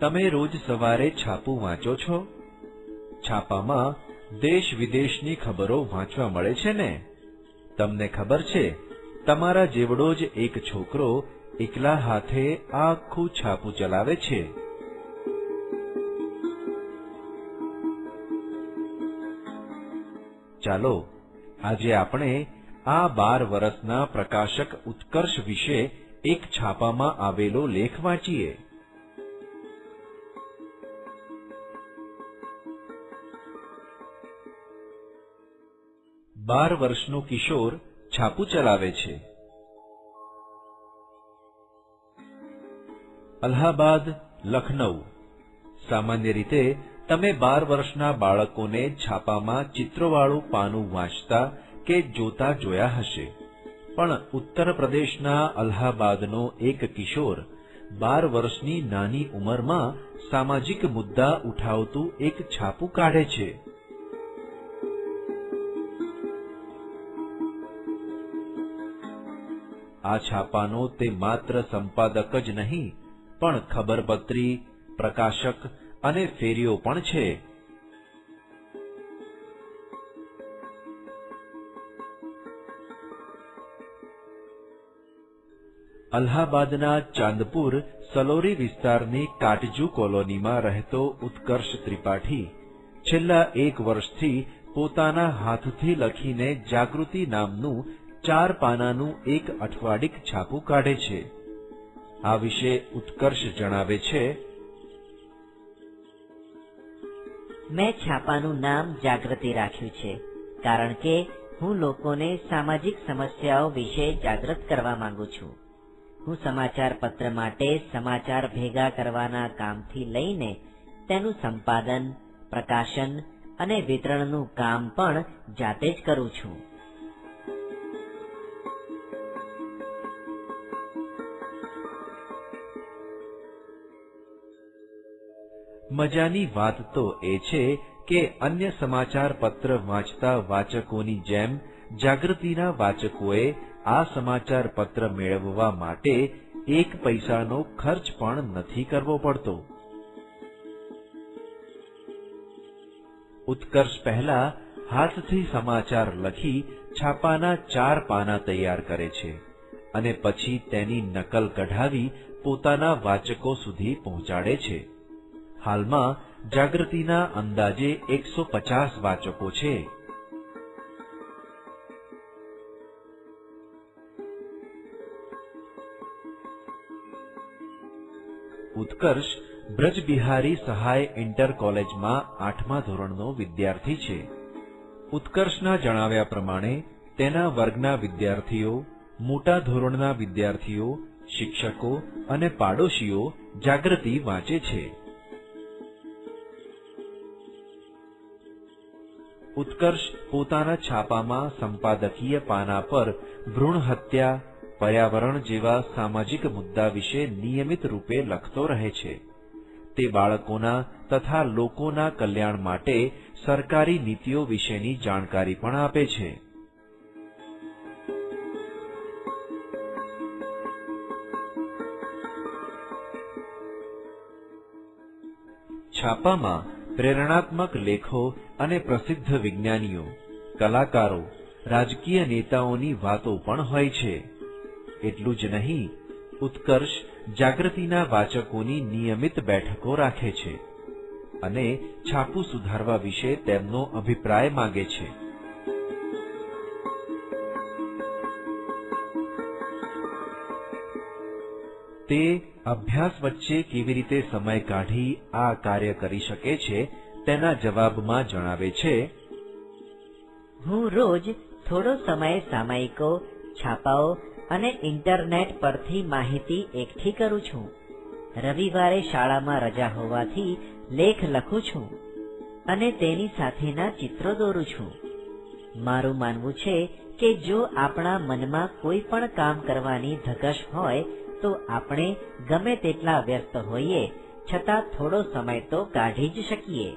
તમે રોજ સવારે છાપું વાંચો છો? છાપામાં દેશ વિદેશની ખબરો વાંચવા મળે છે ને? તમને ખબર છે, તમારા જેવડો જ એક છોકરો એકલા હાથે આખું છાપું ચલાવે છે. ચાલો, આજે આપણે આ બાર વર્ષના પ્રકાશક ઉત્કર્ષ વિશે એક છાપામાં આવેલો લેખ વાંચીએ. બાર વર્ષનો કિશોર છાપુ ચલાવે છે. અલ્હાબાદ લખનઉ સામાન્ય રીતે તમે બાર વર્ષના બાળકોને છાપામાં ચિત્રોવાળું પાનું વાંચતા કે જોતા જોયા હશે. પણ ઉત્તર પ્રદેશના અલ્હાબાદનો એક કિશોર બાર વર્ષની નાની ઉંમરમાં સામાજિક મુદ્દા ઉઠાવતું એક છાપું કાઢે છે. આ છાપાનો તે માત્ર સંપાદક જ નહીં, પણ ખબરપત્રી, પ્રકાશક અને ફેરીઓ પણ છે. અલ્હાબાદના ચાંદપુર, સલોરી વિસ્તારની કાટજુ કોલોનીમાં રહેતો ઉત્કર્ષ ત્રિપાઠી, છેલ્લા એક વર્ષથી પોતાના હાથથી લખીને જાગૃતિ નામનું ચાર પાનાનું એક અઠવાડિક છાપું કાઢે છે. આ વિશે ઉત્કર્ષ જણાવે છે, મેં છાપાનું નામ જાગૃતિ રાખ્યું છે, કારણ કે હું લોકોને સામાજિક સમસ્યાઓ વિશે જાગૃત કરવા માંગુ છું. હું સમાચાર પત્ર માટે સમાચાર ભેગા કરવાના કામથી લઈને તેનું સંપાદન, પ્રકાશન અને વિતરણનું કામ પણ જાતે જ કરું છું. મજાની વાત તો એ છે કે અન્ય સમાચાર પત્ર વાંચતા વાચકોની જેમ જાગૃતિના વાચકોએ આ સમાચાર પત્ર મેળવવા માટે એક પૈસાનો ખર્ચ પણ નથી કરવો પડતો. ઉત્કર્ષ પહેલા હાથથી સમાચાર લખી છાપાના ચાર પાના તૈયાર કરે છે અને પછી તેની નકલ કઢાવી પોતાના વાચકો સુધી પહોંચાડે છે. હાલમાં જાગૃતિના અંદાજે એકસો પચાસ વાચકો છે. ઉત્કર્ષ બ્રજબિહારી સહાય ઇન્ટર કોલેજમાં આઠમા ધોરણનો વિદ્યાર્થી છે. ઉત્કર્ષના જણાવ્યા પ્રમાણે, તેના વર્ગના વિદ્યાર્થીઓ, મોટા ધોરણના વિદ્યાર્થીઓ, શિક્ષકો અને પાડોશીઓ જાગૃતિ વાંચે છે. ઉત્કર્ષ પોતાના છાપામાં સંપાદકીય પાના પર ભ્રૂણ હત્યા, પર્યાવરણ જેવા સામાજિક મુદ્દા વિશે નિયમિત રૂપે લખતો રહે છે. તે બાળકોના તથા લોકોના કલ્યાણ માટે સરકારી નીતિઓ વિશેની જાણકારી પણ આપે છે. છાપામાં પ્રેરણાત્મક લેખો અને પ્રસિદ્ધ વિજ્ઞાનીઓ, કલાકારો, રાજકીય નેતાઓની વાતો પણ હોય છે. એટલું જ નહીં, ઉત્કર્ષ જાગૃતિના વાચકોની નિયમિત બેઠકો રાખે છે અને છાપું સુધારવા વિશે તેમનો અભિપ્રાય માગે છે. તે અભ્યાસ વચ્ચે કેવી રીતે સમય કાઢી આ કાર્ય કરી શકે છે તેના જવાબમાં જણાવે છે. હું રોજ થોડો સમય સામાયિકો, છાપાઓ અને ઇન્ટરનેટ પરથી માહિતી એકઠી કરું છું. રવિવારે શાળામાં રજા હોવાથી લેખ લખું છું અને તેની સાથેના ચિત્રો દોરું છું. મારું માનવું છે કે જો આપણા મનમાં કોઈ પણ કામ કરવાની ધગશ હોય તો આપણે ગમે તેટલા વ્યસ્ત હોઈએ છતાં થોડો સમય તો કાઢી જ શકીએ.